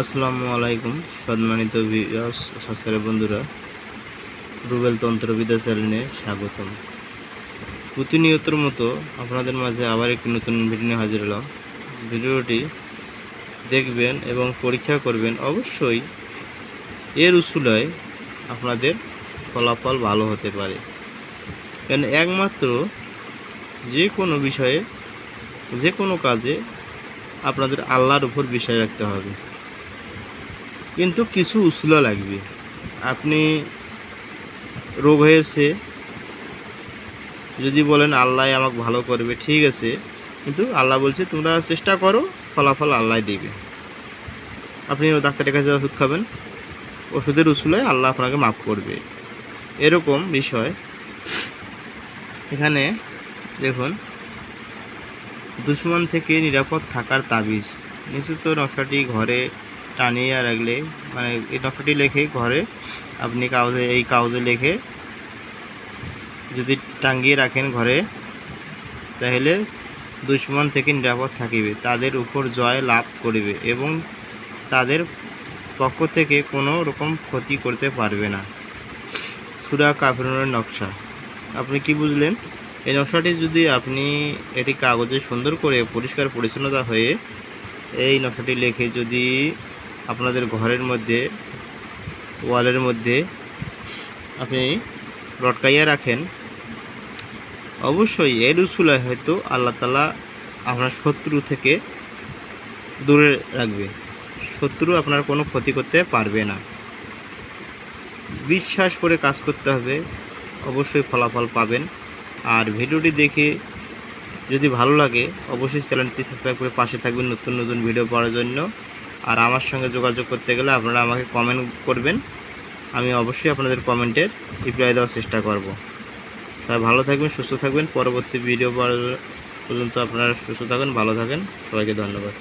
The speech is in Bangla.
আসসালামু আলাইকুম, সম্মানিত ভিউয়ার্স বন্ধুরা। রুবেল তন্ত্রবিদ্যা চ্যানেলে স্বাগতম। প্রতিনিয়তর মতো আপনাদের মাঝে আবার একটি নতুন ভিডিও নিয়ে হাজির হলাম। ভিডিওটি দেখবেন এবং পরীক্ষা করবেন অবশ্যই। এর উসুলায় আপনাদের ফলাফল ভালো হতে পারে। কারণ একমাত্র যে কোনো বিষয়ে যে কোনো কাজে আপনাদের আল্লাহর উপর বিষয় রাখতে হবে। কিন্তু কিছু উসুলা লাগবে। আপনি রোগ হয়েছে, যদি বলেন আল্লাহ আমাকে ভালো করবে, ঠিক আছে। কিন্তু আল্লাহ বলছে, তোমরা চেষ্টা করো, ফলাফল আল্লাহ দেবে। আপনি ডাক্তারের কাছে ওষুধ খাবেন, ওষুধের উসুলায় আল্লাহ আপনাকে মাফ করবে। এরকম বিষয়। এখানে দেখুন, দুশ্মন থেকে নিরাপদ থাকার তাবিজ, নিশ্চিত নকশাটি ঘরে টানিয়ে রাখলে মানে এই নকশাটি লেখে ঘরে। আপনি কাগজে, এই কাগজে লেখে যদি টাঙ্গিয়ে রাখেন ঘরে, তাহলে দুশ্মন থেকে নিরাপদ থাকিবে। তাদের উপর জয় লাভ করিবে এবং তাদের পক্ষ থেকে কোনো রকম ক্ষতি করতে পারবে না। সুরা কাফরুনের নকশা। আপনি কি বুঝলেন? এই নকশাটি যদি আপনি এটি কাগজে সুন্দর করে পরিষ্কার পরিচ্ছন্নতা হয়ে এই নকশাটি লিখে যদি আপনাদের ঘরের মধ্যে, ওয়ালের মধ্যে আপনি লটকাইয়া রাখেন। অবশ্যই এর উসুলায় হয়তো আল্লাহ তালা আপনার শত্রু থেকে দূরে রাখবে। শত্রু আপনার কোনো ক্ষতি করতে পারবে না। বিশ্বাস করে কাজ করতে হবে। অবশ্যই ফলাফল পাবেন। আর ভিডিওটি দেখে যদি ভালো লাগে, অবশ্যই চ্যানেলটি সাবস্ক্রাইব করে পাশে থাকবেন নতুন নতুন ভিডিও পাওয়ার জন্য। আর আমার সঙ্গে যোগাযোগ করতে গেলে আপনারা আমাকে কমেন্ট করবেন। আমি অবশ্যই আপনাদের কমেন্টের রিপ্লাই দেওয়ার চেষ্টা করব। সবাই ভালো থাকবেন, সুস্থ থাকবেন। পরবর্তী ভিডিও পর্যন্ত আপনারা সুস্থ থাকেন, ভালো থাকেন। সবাইকে ধন্যবাদ।